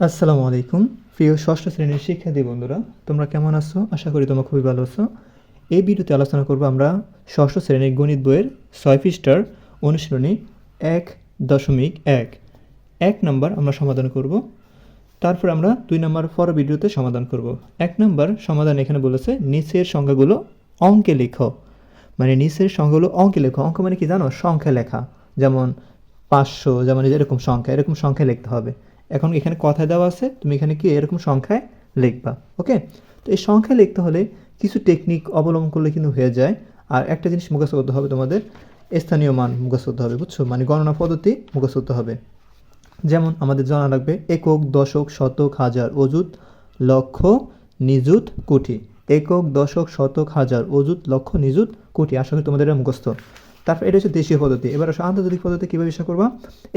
আসসালামু আলাইকুম। প্রিয় ষষ্ঠ শ্রেণির শিক্ষার্থী বন্ধুরা, তোমরা কেমন আছো? আশা করি তোমরা খুবই ভালো আছো। এই ভিডিওতে আলোচনা করব আমরা ষষ্ঠ শ্রেণির গণিত বইয়ের ছয় পৃষ্ঠার অনুশীলনী এক দশমিক এক। এক নাম্বার আমরা সমাধান করব। তারপর আমরা দুই নাম্বার পর ভিডিওতে সমাধান করব। এক নাম্বার সমাধান এখানে বলেছে, নিচের সংখ্যাগুলো অঙ্কে লেখো। মানে নিচের সংখ্যাগুলো অঙ্কে লেখো। অঙ্ক মানে কি জানো? সংখ্যা লেখা। যেমন পাঁচশো, যেমন এরকম সংখ্যা এরকম সংখ্যা লিখতে হবে। এখন এখানে কথায় দেওয়া আছে, তুমি এখানে কি এরকম সংখ্যায় লিখবা ওকে তো এই সংখ্যায় লিখতে হলে কিছু টেকনিক অবলম্বন করলে কিন্তু হয়ে যায়। আর একটা জিনিস মুখস্থ করতে হবে তোমাদের, স্থানীয় মান মুখস্থ করতে হবে, বুঝছ? মানে গণনা পদ্ধতি মুখস্থ করতে হবে। যেমন আমাদের জানা লাগবে, একক, দশক, শতক, হাজার, অযুত, লক্ষ, নিযুত, কোটি। একক, দশক, শতক, হাজার, অযুত, লক্ষ, নিযুত, কোটি। আশা করি তোমাদের মুখস্থ। তারপর এটা হচ্ছে দেশীয় পদ্ধতি। এবার আসো আন্তর্জাতিক পদ্ধতি কীভাবে বিষয় করবা?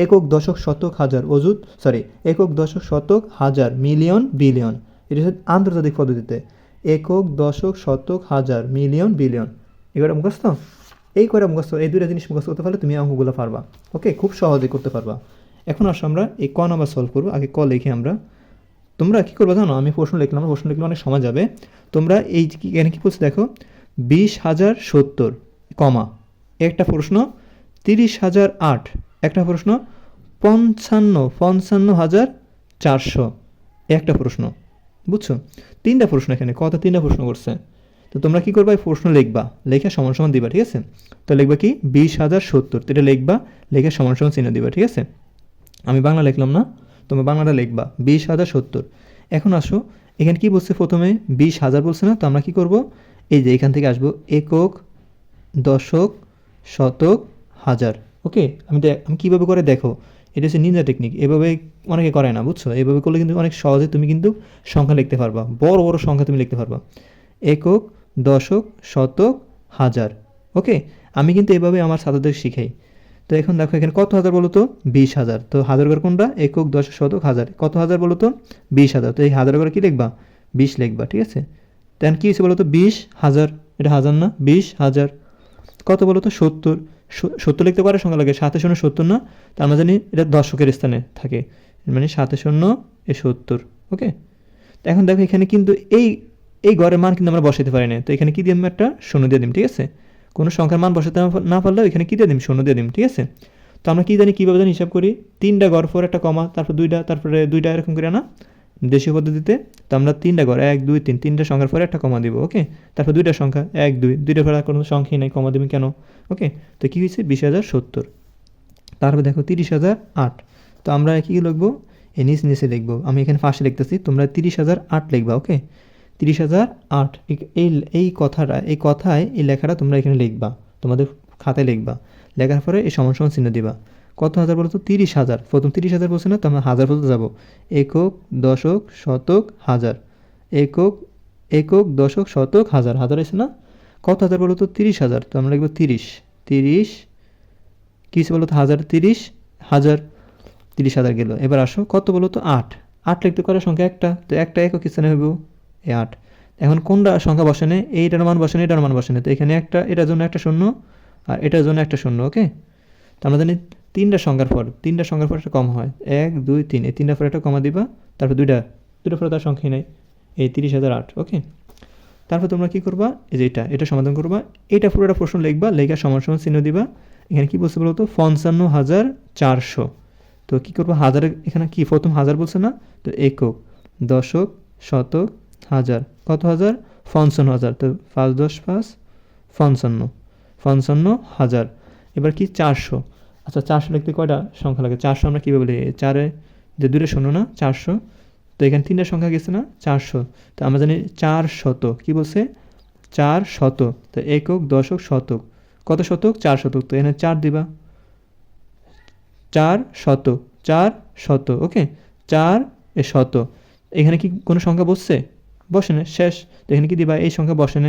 একক দশক শতক হাজার অযুত সরি একক দশক শতক হাজার মিলিয়ন, বিলিয়ন। এটা হচ্ছে আন্তর্জাতিক পদ্ধতিতে। একক দশক শতক হাজার মিলিয়ন, বিলিয়ন। এগুলো মুখস্থ? এই করে মুখস্থ? এই দুইটা জিনিস মুখস্থ করতে পারলে তুমি অঙ্কগুলো পারবা। ওকে খুব সহজে করতে পারবা। এখন আসো আমরা এই ক নাম্বার সলভ করব। আগে ক লিখে আমরা। তোমরা কী করবে জানো? আমি প্রশ্ন লিখলাম প্রশ্ন লিখলে অনেক সময় যাবে। তোমরা এই এখানে কী বলছে দেখো? বিশ হাজার সত্তর, কমা। একটা প্রশ্ন, তিরিশ হাজার আট। একটা প্রশ্ন, পঞ্চান্ন পঞ্চান্ন হাজার চারশো। একটা প্রশ্ন, বুঝছ? তিনটা প্রশ্ন এখানে কত তিনটা প্রশ্ন করছে। তো তোমরা কি করবা, এই প্রশ্ন লিখবা, লেখা সমান সমান দিবা, ঠিক আছে? তো লিখবা কি? বিশ হাজার সত্তর। এটা লিখবা, লেখা সমান সমান চিহ্ন দিবা, ঠিক আছে? আমি বাংলা লিখলাম না, তোমরা বাংলাটা লিখবা, বিশ হাজার সত্তর। এখন আসো, এখানে কি বলছে প্রথমে? বিশ হাজার বলছে না, তো আমরা কি করব? এই যে এখান থেকে আসব, একক দশক শতক হাজার। ওকে, আমি আমি কীভাবে করে দেখো? এটা হচ্ছে নিনজা টেকনিক এভাবে অনেকে করে না, বুঝছ? এভাবে করলে কিন্তু অনেক সহজে তুমি কিন্তু সংখ্যা লিখতে পারবা। বড় বড় সংখ্যা তুমি লিখতে পারবা। একক, দশক, শতক, হাজার। ওকে, আমি কিন্তু এভাবে আমার ছাত্রদের শিখাই। তো এখন দেখো, এখানে কত হাজার বলো তো? বিশ হাজার। তো হাজার করে কোনটা? একক দশ শতক, হাজার। কত হাজার বলো তো? বিশ হাজার। তো এই হাজার করে কি লিখবা? বিশ লিখবা, ঠিক আছে? তেন কী হয়েছে বলো তো? বিশ হাজার। এটা হাজার না? বিশ হাজার। কত বলো তো? সত্তর। সত্তর লিখতে পারে সংখ্যা লাগে সাথে শূন্য সত্তর না? তার আমরা জানি এটা দশকের স্থানে থাকে। মানে সাথে শূন্য এ সত্তর, ওকে? তো এখন দেখো এখানে কিন্তু এই এই গড়ের মান কিন্তু আমরা বসাতে পারি না তো এখানে কি দিলাম একটা শূন্য দিয়ে দিম, ঠিক আছে? কোনো সংখ্যার মান বসাতে না- পারলেও এখানে কী দিয়ে দিম? শূন্য দিয়ে দিম, ঠিক আছে? তো আমরা কী জানি, কীভাবে জানি হিসাব করি? তিনটা গড় পর একটা কমা, তারপর দুইটা, তারপরে দুইটা এরকম করে না দেশীয় পদ্ধতিতে তো আমরা তিনটা গড় এক, দুই, তিন, তিনটা সংখ্যার পরে একটা কমা দিব ওকে তারপর দুইটা সংখ্যা, এক, দুই দুইটা পরে কোনো সংখ্যাই নাই, কমা দিবেন কেন? ওকে তো কী হয়েছে? বিশ হাজার সত্তর। তারপর দেখো, তিরিশ হাজার আট। তো আমরা কী লিখব? এ নিচ নিচে লিখব। আমি এখানে ফার্স্টে লিখতেছি, তোমরা তিরিশ হাজার আট লিখবা ওকে তিরিশ হাজার আট, এই- এই এই কথাটা, এই কথায়, এই লেখাটা তোমরা এখানে লিখবা, তোমাদের খাতায় লিখবা। লেখার পরে এই সমান সমান চিহ্ন দিবা। কত হাজার বলো তো? তিরিশ হাজার। প্রথম তিরিশ হাজার বলছে না, তো আমরা হাজার পর্যন্ত যাব। একক, দশক, শতক, হাজার। একক একক, দশক, শতক, হাজার। হাজার আছে না? কত হাজার বলো তো? তিরিশ হাজার। তো আমরা লিখব তিরিশ। তিরিশ কিছু বলো তো? হাজার, তিরিশ হাজার। তিরিশ হাজার গেল। এবার আসো, কত বলো তো? আট। আট লিখতে পারে সংখ্যা একটা। তো একটা একক স্থানে হইব? এই আট। এখন কোনটা সংখ্যা বসে বসানে এইটার মান বসে বসানে এটার মান বসে বসানে তো এখানে একটা, এটার জন্য একটা শূন্য, আর এটার জন্য একটা শূন্য, ওকে? তো আমরা জানি তিনটা সংখ্যার পর তিনটা সংখ্যার পর একটা কম হয়। এক, দুই, তিন, এই তিনটা পর একটা কমা দিবা, তারপর দুইটা দুটো পরে তার সংখ্যাই নাই। এই তিরিশ হাজার আট, ওকে? তারপর তোমরা কি করবা? এই যে এটা এটা সমাধান করবা। এটা পুরোটা প্রশ্ন লিখবা, লেখা সমান সমান চিহ্ন দিবা। এখানে কি বলছে বলো তো পঞ্চান্ন হাজার চারশো। তো কী করব? হাজারের এখানে কি? প্রথম হাজার বলছে না? তো একক, দশক, শতক, হাজার। কত হাজার? পঞ্চান্ন হাজার। তো পাঁচ দশ পাঁচ, পঞ্চান্ন। পঞ্চান্ন হাজার। এবার কি? চারশো। আচ্ছা চারশো লিখতে কয়টা সংখ্যা লাগে? চারশো আমরা কীভাবে লিখি? চারে, যে দূরে শূন্য না? চারশো। তো এখানে তিনটা সংখ্যা গেছে না? চারশো। তো আমরা জানি চার শত কি বলছে? চার শত তো একক, দশক, শতক। কত শতক? চার শতক। তো এখানে চার দিবা। চার শত চার শত ওকে? চার এ শত এখানে কি কোনো সংখ্যা বসছে? বসে না। শেষ। তো এখানে কি দিবা? এই সংখ্যা বসে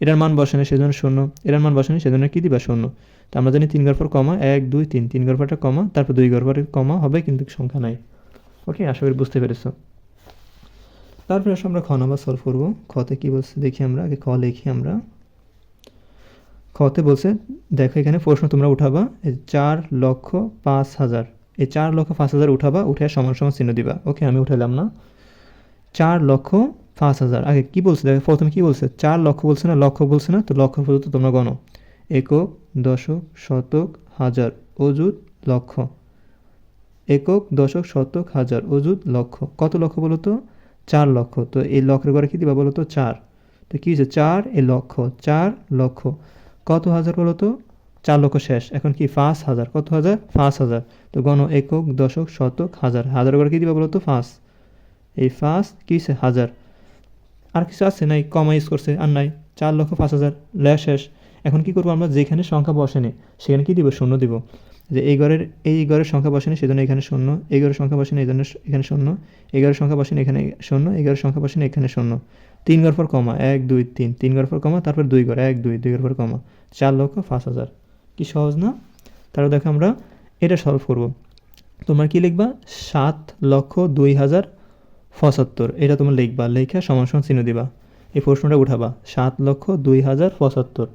এটার মান বসে না সেজন্য শূন্য, এটার মান বসে না সেজন্য কি দিবা শূন্য? তো আমরা জানি তিন পর কমা এক, দুই, তিন তিন পরটা কমা, তারপর দুই গড় পরে কমা হবে কিন্তু সংখ্যা নাই। ওকে, আশা করি বুঝতে পেরেছ। তারপরে আসলে আমরা খ নাম্বার সলভ করব। খতে কী বলছে দেখি আমরা, আগে খ লিখি আমরা। খতে বলছে, দেখো এখানে প্রশ্ন তোমরা উঠাবা চার লক্ষ পাঁচ হাজার। এই চার লক্ষ পাঁচ হাজার উঠাবা, উঠে সমান সমান চিহ্ন দিবা। ওকে, আমি উঠালাম না। চার লক্ষ পাঁচ হাজার। আগে কী বলছে? দেখো, প্রথমে কী বলছে? চার লক্ষ বলছে না? লক্ষ বলছে না? তো লক্ষ পর্যন্ত তোমরা গণো। একক দশক শতক হাজার। অযুত লক্ষ। একক দশক শতক হাজার। অযুত লক্ষ। কত লক্ষ বলো তো? চার লক্ষ। তো এই লক্ষের ঘরে কী দিবা বলো তো? চার। তো কী হয়েছে? চার এ লক্ষ। চার লক্ষ। কত হাজার বলো তো? চার লক্ষ শেষ। এখন কি? পাঁচ হাজার। কত হাজার? পাঁচ হাজার। তো গণ একক দশক শতক হাজার। হাজার করে কী দিবা বলো তো? পাঁচ। এই পাঁচ কী হাজার। আর কিছু আছে নাই, কমা ইউজ করছে, আর নাই। চার লক্ষ পাঁচ হাজার, লেয়া শেষ। এখন কি করব আমরা? যেখানে সংখ্যা বসেনি, সেখানে কি দিব? শূন্য দিব। যে এই ঘরের এই ঘরের সংখ্যা বসেনি, সেজন্য এখানে শূন্য। এই ঘরের সংখ্যা বসেনি, এই জন্য এখানে শূন্য। এই ঘরের সংখ্যা বসেনি, এখানে শূন্য। এই ঘরের সংখ্যা বসেনি, এখানে শূন্য। তিন ঘর পর কমা, এক, দুই, তিন। তিন ঘর পর কমা, তারপর দুই ঘর, এক, দুই দুই ঘর পর কমা। চার লক্ষ পাঁচ হাজার। কি সহজ না? তারপর দেখো আমরা এটা সলভ করব। তোমরা কি লিখবা? সাত লক্ষ দুই হাজার পঁচাত্তর। এটা তোমরা লিখবা, লেখা সমান সমান চিহ্ন দিবা। এই প্রশ্নটা উঠাবা, সাত লক্ষ দুই হাজার পঁচাত্তর।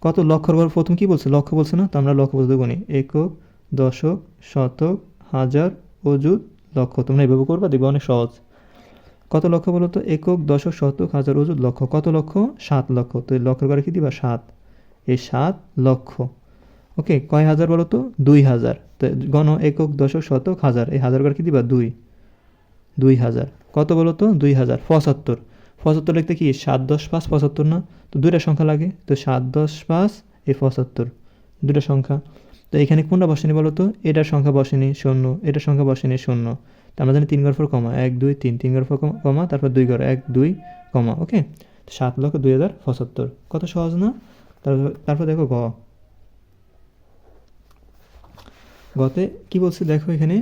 কত লক্ষর ঘর প্রথম কি বলছে? লক্ষ বলছে না? তো আমরা লক্ষ বলতে গুনি। একক, দশক, শতক, হাজার, অযুত, লক্ষ। তোমরা এভাবে করবা দেখবে অনেক সহজ। কত লক্ষ বলো তো? একক, দশক, শতক, হাজার, অযুত, লক্ষ। কত লক্ষ? সাত লক্ষ। তো লক্ষের ঘরে কি দিবা? সাত। এই সাত লক্ষ। ওকে, কয় হাজার বলো তো? দুই হাজার। তো গণ একক, দশক, শতক, হাজার। এই হাজার ঘরে কি দিবা? দুই। দুই হাজার। কত বলো তো দুই হাজার। পঁচাত্তর। পঁচাত্তর লিখতে কি? সাত দশ পাঁচ পঁচাত্তর না? তো দুইটা সংখ্যা লাগে। তো সাত দশ পাঁচ, এই পঁচাত্তর। দুটা সংখ্যা। তো এখানে কোনটা বসেনি বলো তো এটার সংখ্যা বসেনি, শূন্য। এটার সংখ্যা বসেনি, শূন্য। তো আমরা জানি তিন ঘর পর কমা। এক, দুই, তিন। তিন ঘর পর কমা- তারপর দুই ঘর। এক, দুই, কমা। ওকে? সাত লক্ষ দুই হাজার পঁচাত্তর। কত সহজ না? তারপর তারপর দেখো গ। গতে কি বলছে, দেখো এখানে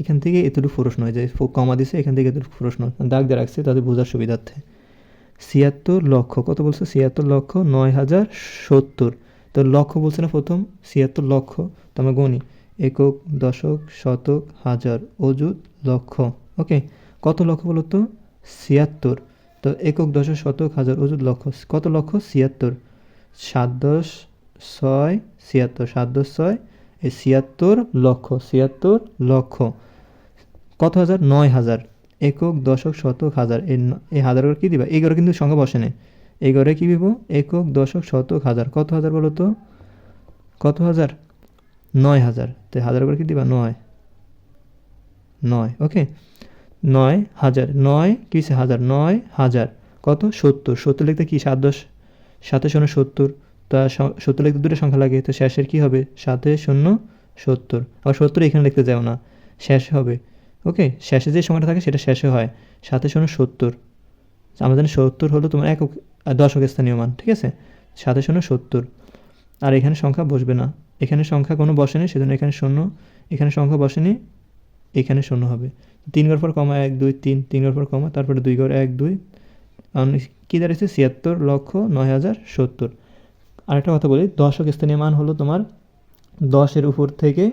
এখান থেকে এতটুকু প্রশ্ন হয় যে কমা দিছে, এখান থেকে এতটুকু প্রশ্ন, দাগ দিয়ে রাখছে তাদের বোঝার সুবিধার্থে। ছিয়াত্তর লক্ষ, কত বলছে? ছিয়াত্তর লক্ষ নয় হাজার সত্তর। তো লক্ষ বলছে না প্রথম? ছিয়াত্তর লক্ষ। তো আমরা গণি একক, দশক, শতক, হাজার, অযুত, লক্ষ। ওকে, কত লক্ষ বলো তো? ছিয়াত্তর। তো একক, দশক, শতক, হাজার, অযুত, লক্ষ। কত লক্ষ? ছিয়াত্তর। সাত দশ ছয় ছিয়াত্তর। সাত দশ ছয় এই ছিয়াত্তর লক্ষ ছিয়াত্তর লক্ষ। কত হাজার? নয় হাজার। একক, দশক, শতক, হাজার। এই হাজার করে কী দিবা? এই ঘরে কিন্তু সংখ্যা বসে নেই। এই ঘরে কী দিব? একক, দশক, শতক, হাজার। কত হাজার বলো তো? কত হাজার? নয় হাজার। তো হাজার করে কী দিবা? নয়। নয়, ওকে। নয় হাজার। নয়, কিসে হাজার? নয় হাজার। কত? সত্তর। সত্তর লিখতে কি? সাত দশ সাতে শূন্য সত্তর। তা সত্তর লিখতে দুটো সংখ্যা লাগে, তো শেষের কি হবে? সাতে শূন্য, সত্তর। আবার সত্তর এখানে লিখতে যাও না। শেষ হবে। ওকে, শেষে যে সংখ্যাটা থাকে সেটা শেষে হয়। সাতে শূন্য, সত্তর। আমাদের সত্তর হলো তোমার একক দশক স্থানীয় মান, ঠিক আছে? সাতে শূন্য, সত্তর। আর এখানে সংখ্যা বসবে না। এখানে সংখ্যা কোনো বসেনি, সেজন্য এখানে শূন্য, এখানে সংখ্যা বসেনি, এখানে শূন্য হবে। তিন ঘর পর কমা এক, দুই, তিন তিন ঘর পর কমা, তারপরে দুই ঘর এক, দুই। কী দাঁড়িয়েছে? ছিয়াত্তর লক্ষ নয় হাজার সত্তর। আরেকটা কথা বলি, দশক স্থানীয় মান হলো তোমার দশের উপর থেকে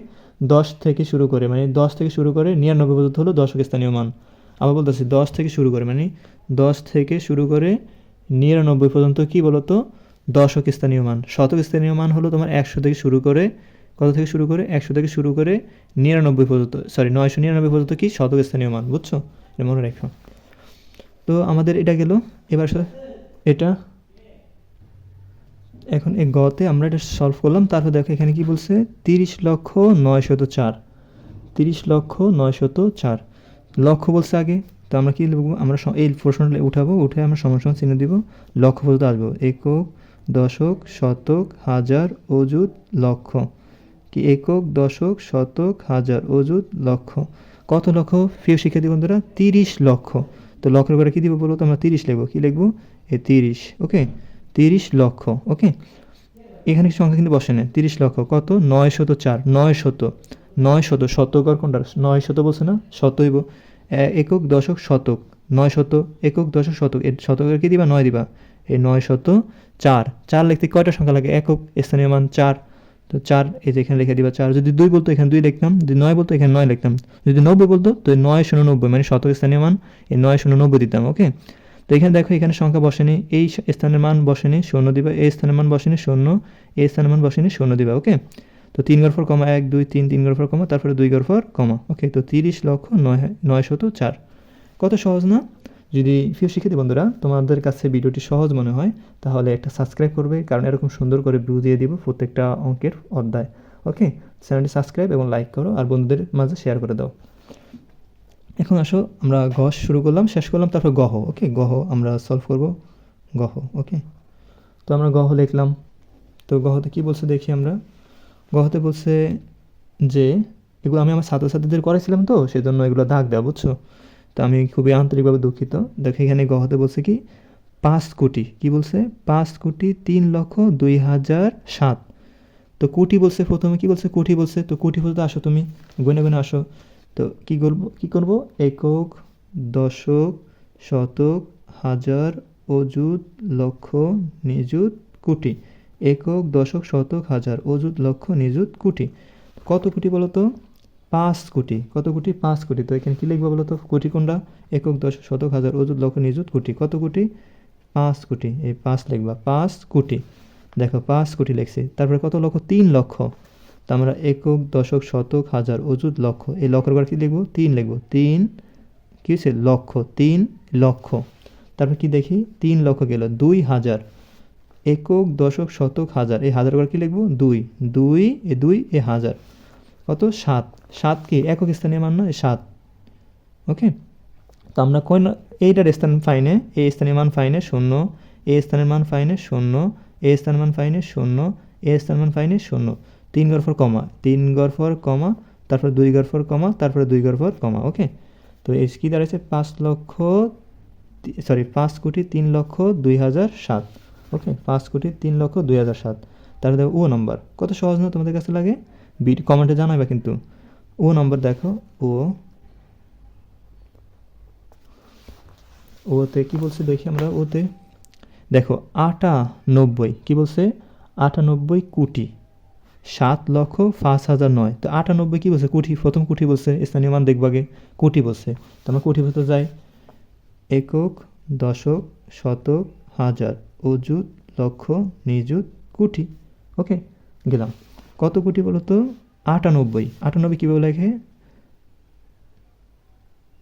দশ থেকে শুরু করে মানে দশ থেকে শুরু করে নিরানব্বই পর্যন্ত হলো দশক স্থানীয় মান। আবার বলতেছি, দশ থেকে শুরু করে মানে দশ থেকে শুরু করে নিরানব্বই পর্যন্ত কি বলতো? দশক স্থানীয় মান। শতক স্থানীয় মান হলো তোমার একশো থেকে শুরু করে, কত থেকে শুরু করে? একশো থেকে শুরু করে নিরানব্বই পর্যন্ত সরি নয়শো নিরানব্বই পর্যন্ত কি? শতক স্থানীয় মান, বুঝছ? এটা মনে রেখো। তো আমাদের এটা গেল, এবার এটা এখন এই গতে আমরা এটা সলভ করলাম, তারপর দেখো এখানে কি বলছে? তিরিশ লক্ষ নয়শত চার। তিরিশ লক্ষ নয়শত চার। লক্ষ বলছে আগে, তো আমরা কি লিখব? আমরা এই প্রশ্নটা উঠাবো, উঠে আমরা সমান চিহ্ন দিব, লক্ষ পর্যন্ত আসব। একক, দশক, শতক, হাজার, অযুত, লক্ষ। কি একক, দশক, শতক, হাজার, অযুত, লক্ষ। কত লক্ষ? প্রিয় শিক্ষার্থী বন্ধুরা, তিরিশ লক্ষ। তো লক্ষের করে কী দিব বলো তো? আমরা তিরিশ লিখব। কী লিখব? এ তিরিশ। ওকে? তিরিশ লক্ষ ওকে এখানে সংখ্যা কিন্তু বসে না তিরিশ লক্ষ, কত? নয় শত চার, নয় শত নয় শত শতকর কোনটা নয় শত বলছে না? শতইব একক দশক শতক। নয় শত, একক দশক শতক। এর শতকের কি দিবা? নয় দিবা। এই নয় শত চার। চার লিখতে কয়টা সংখ্যা লাগে? একক, স্থানীয় মান চার। তো চার, এই যে এখানে লিখে দিবা চার। যদি দুই বলতো, এখানে দুই লিখতাম। যদি নয় বলতো, এখানে নয় লিখতাম। যদি নব্বই বলতো, তো নয় শূন্য নব্বই মানে শতক স্থানীয় মান, এই নয় শূন্য নব্বই দিতাম ওকে তো এখানে দেখো, এখানে সংখ্যা বসেনি, এই স্থানের মান বসেনি, শূন্য দিবা, এই স্থানের মান বসেনি, শূন্য, এই স্থানের মান বসেনি, শূন্য দিবা ওকে তো তিন গড় ফর কমা এক, দুই, তিন তিন গড় ফর কমা, তারপরে দুই গড় ফর কমা ওকে তো তিরিশ লক্ষ নয় নয় শত চার। কত সহজ না? যদি প্রিয় শিক্ষার্থী বন্ধুরা, তোমাদের কাছে ভিডিওটি সহজ মনে হয়, তাহলে একটা সাবস্ক্রাইব করবে, কারণ এরকম সুন্দর করে বুঝিয়ে দিব প্রত্যেকটা অঙ্কের অধ্যায় ওকে চ্যানেলটি সাবস্ক্রাইব এবং লাইক করো, আর বন্ধুদের মাঝে শেয়ার করে দাও। এখন আসো, আমরা গ শুরু করলাম, শেষ করলাম, তারপর গহ ওকে গহ আমরা সলভ করব, গহ ওকে তো আমরা গহ লিখলাম। তো গহতে কি বলছে দেখি আমরা? গহতে বলছে যে, এগুলো আমি আমার ছাত্রছাত্রীদের করেছিলাম তো, সেজন্য এগুলো দাগ দেওয়া বুঝছ? তো আমি খুবই আন্তরিকভাবে দুঃখিত। দেখো, এখানে গহতে বলছে কি? পাঁচ কোটি। কি বলছে? পাঁচ কোটি তিন লক্ষ দুই হাজার সাত। তো কোটি বলছে প্রথমে, কি বলছে? কোটি বলছে। তো কোটি বলতে আসো তুমি। গুনে গুনে আসো। তো কি করব, কি করব? একক, দশক, শতক, হাজার, অযুত, লক্ষ, নিযুত, কোটি। একক, দশক, শতক, হাজার, অযুত, লক্ষ, নিযুত, কোটি। কত কোটি বলো তো পাঁচ কোটি। কত কোটি? পাঁচ কোটি। তো এখানে কী লিখব বলো তো কোটি কোনটা? একক, দশক, শতক, হাজার, অযুত, লক্ষ, নিযুত, কোটি। কত কোটি? পাঁচ কোটি। এই পাঁচ লিখবা। পাঁচ কোটি। দেখো, পাঁচ কোটি লিখছি। তারপরে কত লক্ষ? তিন লক্ষ। তো আমরা একক, দশক, শতক, হাজার, অযুত, লক্ষ। এই লক্ষের কী লিখব? তিন লিখব। তিন, কী হচ্ছে লক্ষ। তিন লক্ষ। তারপর কি দেখি? তিন লক্ষ গেল। দুই হাজার। একক, দশক, শতক, হাজার। এই হাজার ঘর কী লিখব? দুই। দুই, এ দুই, এ হাজার। কত? সাত। সাত কি? একক স্থানীয় মান নয়, সাত। ওকে? তো আমরা কোন এইটার স্থান ফাইনে এই স্থানীয় মান ফাইনে শূন্য। এ স্থানের মান ফাইনে শূন্য। এ স্থানের মান ফাইনে শূন্য। এ স্থানের মান ফাইনে শূন্য। তিন গড় ফর কমা, তিন গড় ফর কমা, তারপর দুই গড় ফর কমা, তারপরে দুই গড় ফর কমা, ওকে? তো এই কী দাঁড়াচ্ছে পাঁচ লক্ষ সরি পাঁচ কোটি তিন লক্ষ দুই হাজার সাত, ওকে? পাঁচ কোটি তিন লক্ষ দুই হাজার সাত। তারপরে দেখো ও নম্বর, কত সহজ না তোমাদের কাছে লাগে? বি, কমেন্টে জানাবে কিন্তু। ও নম্বর দেখো, ও, ওতে কি বলছে দেখি আমরা, ওতে। দেখো আটানব্বই, কি বলছে? আটানব্বই কোটি। সাত লক্ষ পাঁচ হাজার নয়। তো আটানব্বই কী বলছে? কোটি প্রথম কোটি বলছে, স্থানীয় মান দেখব আগে কোটি বলছে। তো আমরা কোটি বলতে যাই। একক, দশক, শতক, হাজার, অযুত, লক্ষ, নিযুত কোটি ওকে, গেলাম। কত কোটি বলো তো আটানব্বই আটানব্বই কীভাবে লেখে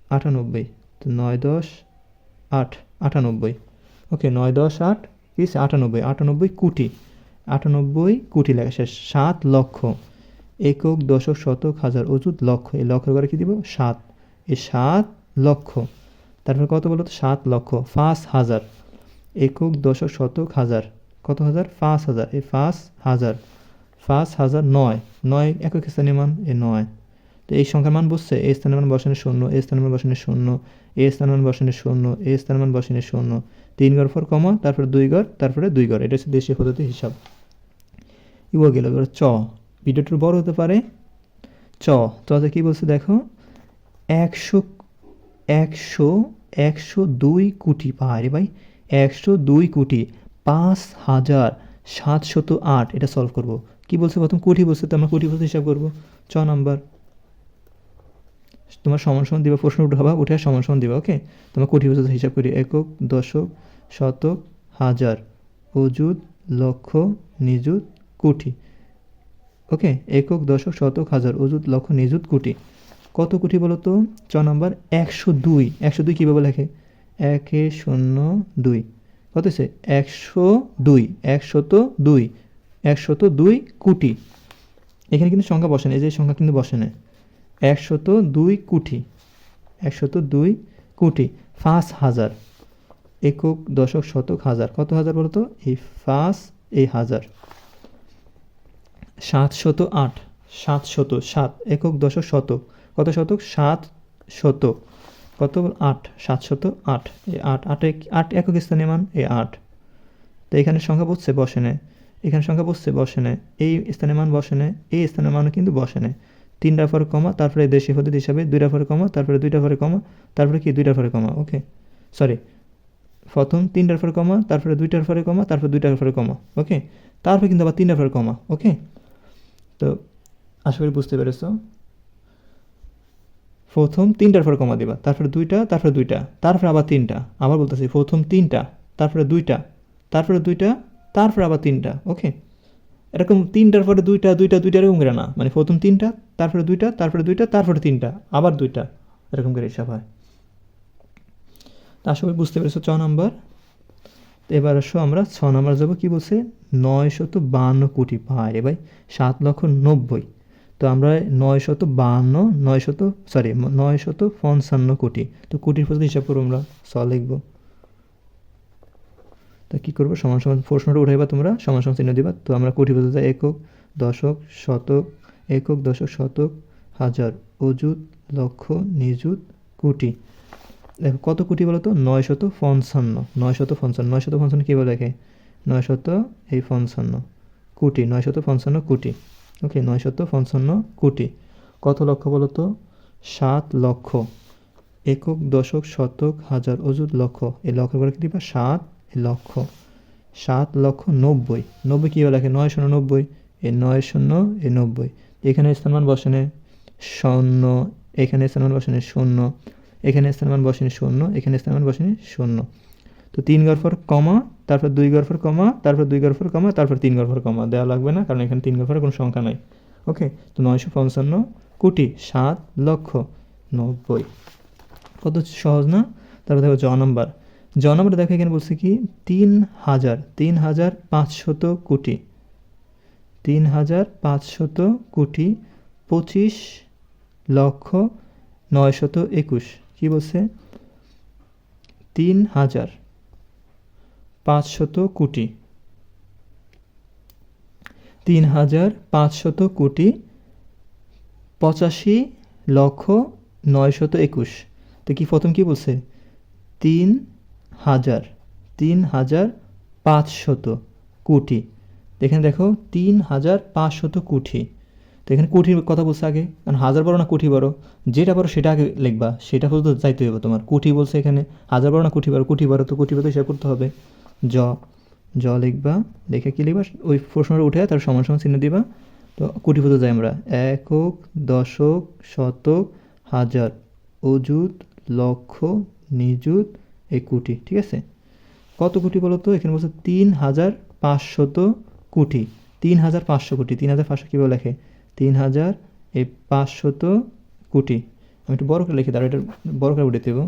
আটানব্বই। তো নয় দশ আট, আটানব্বই। ওকে, নয় দশ আট, কি আটানব্বই। আটানব্বই কোটি আটানব্বই কোটি লেখা শেষ, সাত লক্ষ একক দশক শতক হাজার অযুত লক্ষ। এই লক্ষের ঘরে কী দিব? সাত। এই সাত লক্ষ। তারপর কত বলো তো? সাত লক্ষ। পাঁচ হাজার। একক দশক শতক হাজার। কত হাজার? পাঁচ হাজার। এই পাঁচ হাজার। পাঁচ হাজার নয়। নয় একক স্থানীয় মান এ নয়। তো এই সংখ্যার মান বুঝছে এই স্থানের মান বসানে শূন্য এই স্থানের মান বসানে শূন্য, এ স্থানের মান বসানে শূন্য এই স্থানের মান বসানে শূন্য। তিন গড় ফর কমা, তারপরে দুই গড়, তারপরে দুই গড়। এটা হচ্ছে দেশীয় পদ্ধতি হিসাব। ইউ গেল, এবার চ। ভিডিওটার বড় হতে পারে। চ চতে কি বলছে দেখো? একশো একশো একশো দুই কোটি পাহাড়ি ভাই। একশো দুই কোটি, পাঁচ হাজার সাতশত আট, এটা সলভ করব। কি বলছে প্রথম? কোটি বলছে, তো আমরা কোটি বলতে হিসাব করব। চ নাম্বার। তোমার সমান সমান দিবা, প্রশ্ন উঠে উঠাবা, উঠে সমান সমান দিবা ওকে তোমার কোটি বছর হিসাব করি। একক, দশক, শতক, হাজার। অযুত, লক্ষ, নিযুত কোটি ওকে, একক, দশক, শতক, হাজার, অযুত, লক্ষ, নিযুত, কোটি। কত কোটি বলো তো? চ নম্বর, একশো দুই। একশো দুই কীভাবে লেখে? একে, শূন্য, দুই। কত হচ্ছে একশো দুই। একশত দুই। একশত দুই কোটি। এখানে কিন্তু সংখ্যা বসে না, এই যে সংখ্যা কিন্তু বসে না। একশত দুই কোটি। একশত দুই কোটি। পাঁচ হাজার। একক, দশক, শতক, হাজার। কত হাজার বলতো এই পাঁচ, এই হাজার। সাতশত আট, সাতশত সাত, একক দশক শতক কত শতক? সাত শত কত? আট, সাতশত আট এই আট আট আট একক স্থানীয় মান? এই আট। তো এখানে সংখ্যা বসছে, বসে নেয় এখানে সংখ্যা বসছে, বসে নেয় এই স্থানীয় মান বসে নেয় এই স্থানীয় মানও কিন্তু বসে নেয় তিনটা ফরে কমা, তারপরে দেশি পদ্ধতি হিসাবে দুই ফরে কমা, তারপরে দুইটা ফরে কমা, তারপরে কি? দুইটা ফরে কমা, ওকে। সরি। প্রথম তিন ফরে কমা, তারপরে দুইটার ফরে কমা, তারপরে দুইটার ফরে কমা, ওকে। তারপরে কিন্তু আবার তিন ফরে কমা, ওকে। তো আশা করি বুঝতে পেরেছ। প্রথম তিনটার পরে কমা দিবা, তারপরে দুইটা তারপরে দুইটা, তারপরে আবার তিনটা। আবার বলতেছি, প্রথম তিনটা, তারপরে দুইটা তারপরে দুইটা, তারপরে আবার তিনটা, ওকে? এরকম তিনটার পরে দুইটা দুইটা দুইটা এরকম করে না। মানে প্রথম তিনটা, তারপরে দুইটা তারপরে দুইটা, তারপরে তিনটা, আবার দুইটা, এরকম করে হিসাব হয়। তা আশা করি বুঝতে পেরেছ ছ নাম্বার। এবার আসো আমরা ছ নাম্বার যাব, কি বলছে? নয় শত বাহান্ন কোটি ভাই রে ভাই সাত লক্ষ নব্বই। তো আমরা নয় শত বাহান্ন নয় শত সরি নয় শত পঞ্চান্ন কোটি। তো কোটির পদ্ধতি হিসাব করব আমরা স লিখব। তা কী করব? সমান সমান প্রশ্নটা উঠাইবা তোমরা, সমান সমান চিহ্ন দিবা। তো আমরা কোটি পদ্ধতি একক, দশক, শতক, একক, দশক, শতক, হাজার, অযুত, লক্ষ, নিযুত, কোটি। দেখো, কত কোটি বলো তো নয় শত পঞ্চান্ন। নয় শত পঞ্চান্ন। নয় শত পঞ্চান্ন কী বলে দেখে নয় শত এই পঞ্চান্ন কোটি। নয় শত পঞ্চান্ন কোটি। ওকে নয় শত পঞ্চান্ন কোটি। কত লক্ষ বলো তো সাত লক্ষ। একক, দশক, শতক, হাজার, অযুত লক্ষ। এই লক্ষ করে কি দিবা? সাত লক্ষ। সাত লক্ষ নব্বই। নব্বই কী লেখে নয় শূন্য নব্বই। এই নয় শূন্য, এই নব্বই। এখানে স্থানমান বসানে শূন্য। এখানে স্থানমান বসানে শূন্য। এখানে স্থানমান বসানে শূন্য, এখানে স্থানমান বসানে শূন্য। তো তিন গড়ফর কমা, তারপর দুই গড়ফর কমা, তারপর দুই গড়ফর কমা, তারপর তিন গড়ফর কমা। দেওয়া লাগবে না, কারণ এখানে তিন গড়ফরের কোনো সংখ্যা নাই। ওকে, তো নয়শো পঞ্চান্ন কোটি সাত লক্ষ নব্বই। কত সহজ না? তারপর দেখো জ নাম্বার। জ নাম্বার দেখো, এখানে বলছে কি, তিন হাজার তিন হাজার পাঁচশত কোটি। তিন হাজার পাঁচশত কোটি পঁচিশ লক্ষ নয়শত একুশ। কি বলছে? তিন হাজার পাঁচশত কোটি। তিন হাজার পাঁচশত কোটি পঁচাশি লক্ষ নয়শত একুশ। তো কি প্রথম কি বলছে? তিন হাজার তিন হাজার পাঁচশত কোটি। এখানে দেখো, তিন হাজার পাঁচশত কোটি। তো এখানে কোটির কথা বলছে আগে। কারণ হাজার বড় না কোটি বড়? যেটা বড় সেটা আগে লিখবা, সেটা পর্যন্ত যাইতে হবে তোমার। কোটি বলছে এখানে, হাজার বড় না কোটি বড়? কোটি বড় তো কোটি বড় হিসাব করতে হবে। জ জ লিখবা লিখে কি লিখবা? ওই প্রশ্নটা উঠে তার সমান সমান চিহ্ন দিবা। তো কোটি পদ্ধতি যাই আমরা। একক, দশক, শতক, হাজার। অযুত, লক্ষ, নিযুত, এই কোটি ঠিক আছে? কত কোটি বলো তো? এখানে বলছে তিন হাজার পাঁচশত কোটি তিন হাজার পাঁচশো কোটি তিন হাজার পাঁচশো কীভাবে লেখে? তিন হাজার এই পাঁচশত কোটি। আমি একটু বড় করে লিখি তার এটা বড় করে উঠে দেবো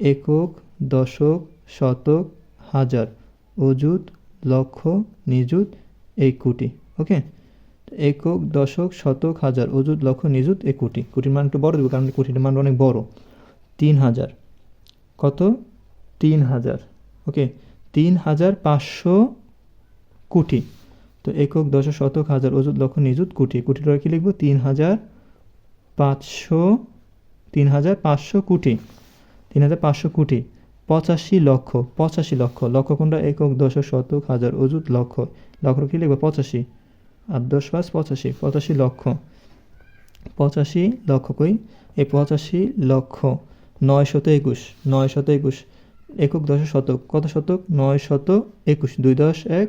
একক, দশক, শতক, হাজার, অযুত, লক্ষ, নিযুত, এই কোটি, ওকে? একক, দশক, শতক, হাজার, অযুত, লক্ষ, নিযুত, এই কোটি। কোটির মান একটু বড় দেবো, কারণ কোটির মান অনেক বড়। তিন হাজার কত? তিন হাজার ওকে? তিন হাজার পাঁচশো কোটি। তো একক দশ শতক হাজার অযুত লক্ষ নিযুত কোটি। কোটির কি লিখব? তিন হাজার পাঁচশো, তিন হাজার পাঁচশো কোটি। তিন হাজার পাঁচশো কোটি। পঁচাশি লক্ষ পঁচাশি লক্ষ। লক্ষ কোনটা? একক দশ শতক হাজার অযুত লক্ষ। লক্ষ কি লিখব? পঁচাশি। আর দশ পাঁচ পঁচাশি। পঁচাশি লক্ষ। পঁচাশি লক্ষ কই? এই পঁচাশি লক্ষ নয় শত একুশ। নয় শত একুশ। একক দশ শতক। কত শতক? নয় শত একুশ। দুই দশ এক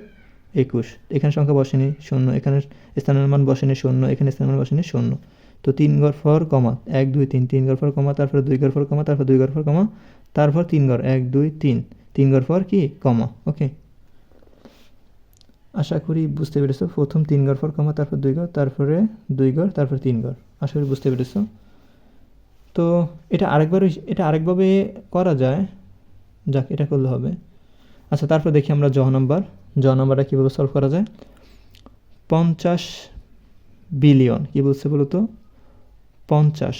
একুশ। এখানে সংখ্যা বসেনি, শূন্য। এখানে স্থানের মান বসেনি, শূন্য। এখানে স্থানের মান বসেনি, শূন্য। তো তিন ঘর ফর কমা, এক, দুই, তিন। তিন ঘর ফর কমা, তারপরে দুই ঘর ফর কমা, তারপর দুই ঘর ফর কমা, তারপর তিন ঘর, এক, দুই, তিন। তিন ঘর ফর কি? কমা। ওকে। আশা করি বুঝতে পেরেছ। প্রথম তিন ঘর ফর কমা, তারপর দুই ঘর, তারপরে দুই ঘর, তারপর তিন ঘর। আশা করি বুঝতে পেরেছ। তো এটা আরেকবার এটা আরেকভাবে করা যায়। যাক, এটা করলে হবে। আচ্ছা তারপর দেখি আমরা জ নাম্বার। জ নাম্বারটা কীভাবে সলভ করা যায়? পঞ্চাশ বিলিয়ন, কী বলছে বলো তো পঞ্চাশ।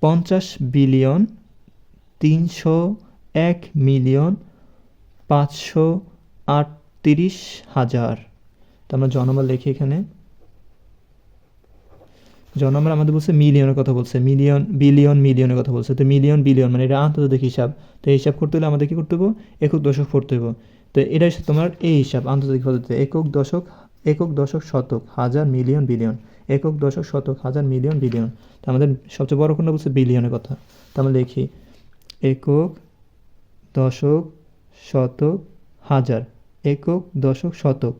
পঞ্চাশ বিলিয়ন তিনশো এক মিলিয়ন পাঁচশো আটত্রিশ হাজার। তো আমরা জ নাম্বার এখানে। জ আমাদের বলছে মিলিয়নের কথা বলছে, মিলিয়ন, বিলিয়ন, মিলিয়নের কথা বলছে। তো মিলিয়ন, বিলিয়ন মানে এটা আন্তর্জাতিক হিসাব। তো হিসাব করতে হলে আমাদের কী করতে হবে একক দশক পড়তে হবে তো এটা হচ্ছে তোমার এই হিসাব, আন্তর্জাতিক পদ্ধতিতে একক দশক একক দশক শতক, হাজার মিলিয়ন বিলিয়ন, একক দশক শতক, হাজার মিলিয়ন বিলিয়ন। তো আমাদের সবচেয়ে বড় কোনটা বলছে বিলিয়নের কথা। তো আমরা লিখি, একক দশক শতক, হাজার, একক দশক শতক,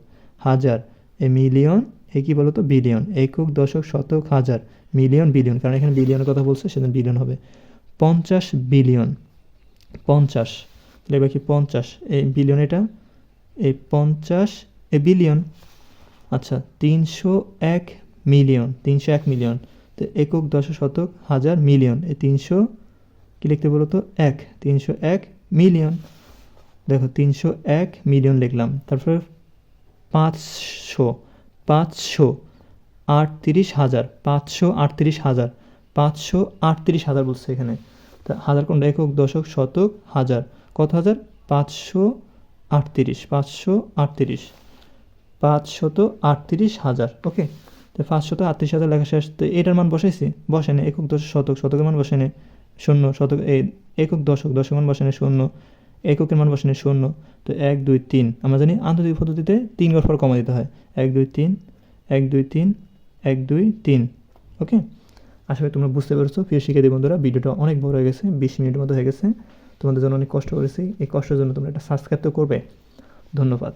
হাজার, এ মিলিয়ন, এ কি বলতো? বিলিয়ন, একক দশক শতক, হাজার, মিলিয়ন, বিলিয়ন, কারণ এখানে বিলিয়নের কথা বলছে সেদিন বিলিয়ন হবে। পঞ্চাশ বিলিয়ন, পঞ্চাশ এবার কি পঞ্চাশ। এই বিলিয়ন এটা? এই পঞ্চাশ এ বিলিয়ন আচ্ছা তিনশো এক মিলিয়ন তিনশো এক মিলিয়ন তো একক দশ শতক হাজার মিলিয়ন এই তিনশো, কী লিখতে বলো তো? এক, তিনশো এক মিলিয়ন দেখো, তিনশো এক মিলিয়ন লিখলাম। তারপরে পাঁচশো পাঁচশো আটত্রিশ হাজার, পাঁচশো আটত্রিশ হাজার, পাঁচশো আটত্রিশ হাজার বলছে এখানে। তা হাজার কোনটা? একক দশক শতক হাজার। কত হাজার? পাঁচশো আটত্রিশ পাঁচশো আটত্রিশ, পাঁচশত আটত্রিশ হাজার, ওকে? তো পাঁচশত আটত্রিশ হাজার লেখা শেষ। তো এটার মান বসাইছি? বসেনে একক দশ শতক, শতকের মান বসেনে শূন্য, শতক, এই একক দশক দশক মান বসেনে শূন্য, এককের মান বসেনে শূন্য, তো এক, দুই, তিন, আমরা জানি আন্তর্জাতিক পদ্ধতিতে তিন ঘর পর কমা দিতে হয়। এক, দুই, তিন, এক, দুই, তিন, এক, দুই, তিন, ওকে? আশা করি তোমরা বুঝতে পেরেছ। প্রিয় শিক্ষার্থী বন্ধুরা, ভিডিওটা অনেক বড় হয়ে গেছে, বিশ মিনিটের মতো হয়ে গেছে। তোমাদের জন্য অনেক কষ্ট করেছি। এই কষ্টের জন্য তোমরা একটা সাবস্ক্রাইব তো করবে। ধন্যবাদ।